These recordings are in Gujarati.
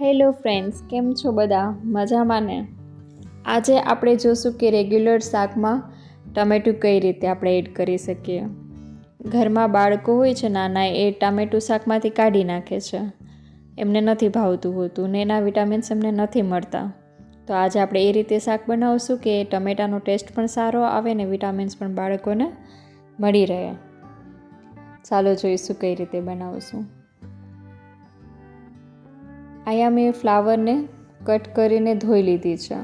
હેલો ફ્રેન્ડ્સ, કેમ છો બધા? મજામાં ને? આજે આપણે જોશું કે રેગ્યુલર શાકમાં ટમેટું કઈ રીતે આપણે એડ કરી શકીએ. ઘરમાં બાળકો હોય છે નાના, એ ટામેટું શાકમાંથી કાઢી નાખે છે. એમને નથી ભાવતું હોતું ને એના વિટામિન્સ એમને નથી મળતા. તો આજે આપણે એ રીતે શાક બનાવશું કે ટમેટાનો ટેસ્ટ પણ સારો આવે ને વિટામિન્સ પણ બાળકોને મળી રહે. ચાલો જોઈશું કઈ રીતે બનાવશું. અહીંયા મેં ફ્લાવરને કટ કરીને ધોઈ લીધી છે.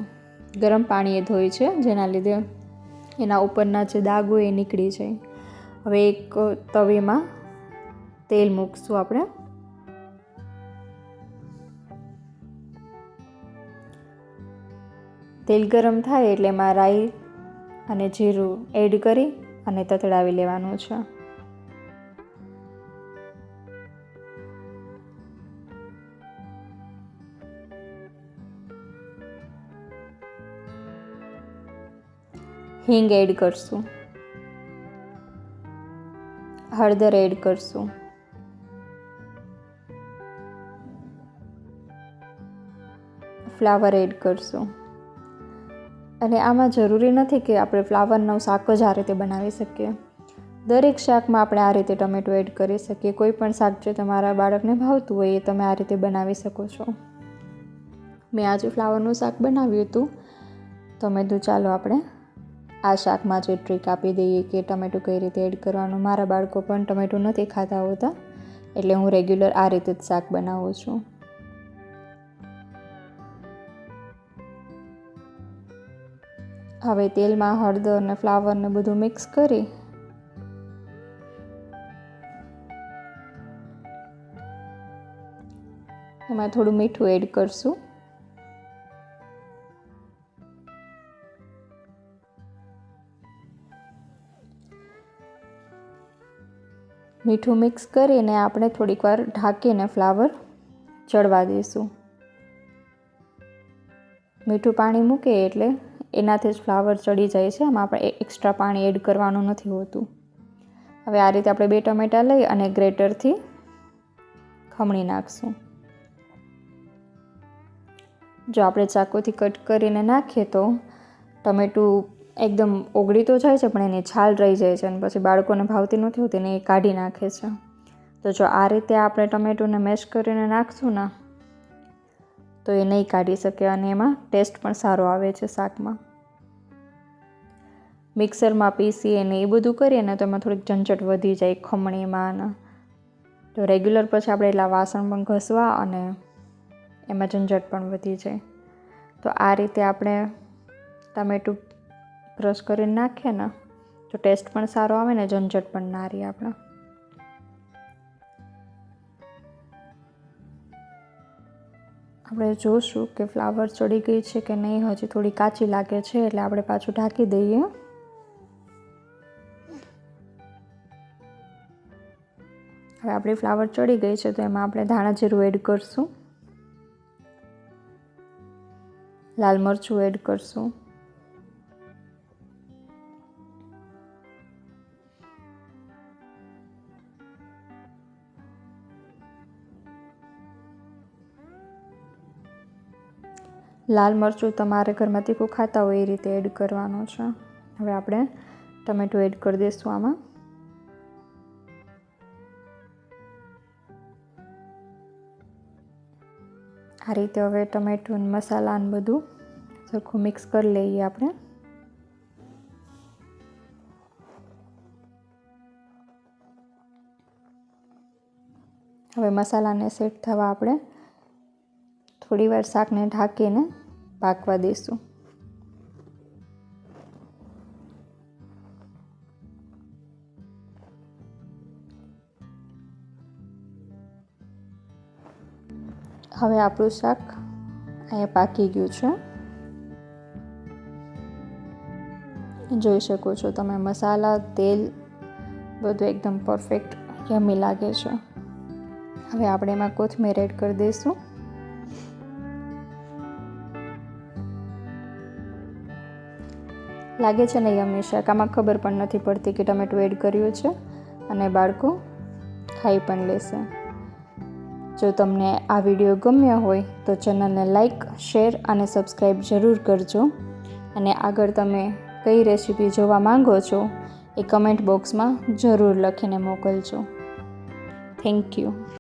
ગરમ પાણીએ ધોઈ છે, જેના લીધે એના ઉપરના જે દાગ હોય એ નીકળી જાય. હવે એક તવીમાં તેલ મૂકશું આપણે. તેલ ગરમ થાય એટલે એમાં રાઈ અને જીરું એડ કરી અને તતડાવી લેવાનું છે. હિંગ એડ કરશું. હળદર એડ કરશું. ફ્લાવર એડ કરશું. અને આમાં જરૂરી નથી કે આપણે ફ્લાવરનું શાક જ આ રીતે બનાવી શકીએ. દરેક શાકમાં આપણે આ રીતે ટમેટો એડ કરી શકીએ. કોઈ પણ શાક જે તમારા બાળકને ભાવતું હોય એ તમે આ રીતે બનાવી શકો છો. મેં આજે ફ્લાવરનું શાક બનાવ્યું હતું. તો મેં તો ચાલો આપણે આ શાકમાં જે ટ્રીક આપી દઈએ કે ટમેટું કઈ રીતે એડ કરવાનું? મારા બાળકો પણ ટમેટું નથી ખાતા હોતા, એટલે હું રેગ્યુલર આ રીતે જ શાક બનાવું છું. હવે તેલમાં હળદર ને ફ્લાવરને બધું મિક્સ કરી એમાં થોડું મીઠું એડ કરશું. મીઠું મિક્સ કરીને આપણે થોડીક વાર ઢાંકીને ફ્લાવર ચડવા દઈશું. મીઠું પાણી મૂકે એટલે એનાથી જ ફ્લાવર ચડી જાય છે. એમાં આપણે એક્સ્ટ્રા પાણી એડ કરવાનું નથી હોતું. હવે આ રીતે આપણે બે ટમેટાં લઈ અને ગ્રેટરથી ખમણી નાખશું. જો આપણે ચાકુથી કટ કરીને નાખીએ તો ટમેટું એકદમ ઓગળી તો જાય છે, પણ એની છાલ રહી જાય છે અને પછી બાળકોને ભાવતી નથી હોતી ને એ કાઢી નાખે છે. તો જો આ રીતે આપણે ટમેટોને મેશ કરીને નાખશું ને, તો એ નહીં કાઢી શકે અને એમાં ટેસ્ટ પણ સારો આવે છે શાકમાં. મિક્સરમાં પીસીએ ને એ બધું કરીએ ને તો એમાં થોડીક ઝંઝટ વધી જાય ખમણીમાં તો રેગ્યુલર પછી આપણે એટલા વાસણ પણ ઘસવા અને એમાં ઝંઝટ પણ વધી જાય. તો આ રીતે આપણે ટામેટું બ્રશ કરીને નાખીએ ને, તો ટેસ્ટ પણ સારો આવે ને, ઝંઝટ પણ ના રહી આપણે. આપણે જોશું કે ફ્લાવર ચડી ગઈ છે કે નહીં, હજી થોડી કાચી લાગે છે, એટલે આપણે પાછું ઢાંકી દઈએ. હવે આપણી ફ્લાવર ચડી ગઈ છે, તો એમાં આપણે ધાણા જીરું એડ કરશું. લાલ મરચું એડ કરશું. લાલ મરચું તમારે ઘરમાં તીખું ખાતા હોય એ રીતે એડ કરવાનું છે. હવે આપણે ટમેટું એડ કરી દઈશું આમાં. આ રીતે હવે ટમેટું મસાલા ને બધું સરખું મિક્સ કરી લઈએ આપણે. હવે મસાલાને સેટ થવા આપણે થોડી વાર શાકને ઢાંકીને પાકવા દઈશું. હવે આપણું શાક અહીંયા પાકી ગયું છે. જોઈ શકો છો તમે, મસાલા, તેલ બધું એકદમ પરફેક્ટ યમી લાગે છે. હવે આપણે એમાં કોથમીર એડ કરી દઈશું. લાગે છે ને યમી શાક. આમાં ખબર પણ નથી પડતી કે ટમેટું એડ કર્યું છે અને બાળકો ખાઈ પણ લેશે. જો તમને આ વીડિયો ગમ્યો હોય તો ચેનલને લાઈક, શેર અને સબસ્ક્રાઈબ જરૂર કરજો. અને આગળ તમે કઈ રેસીપી જોવા માંગો છો એ કમેન્ટ બોક્સમાં જરૂર લખીને મોકલજો. Thank you.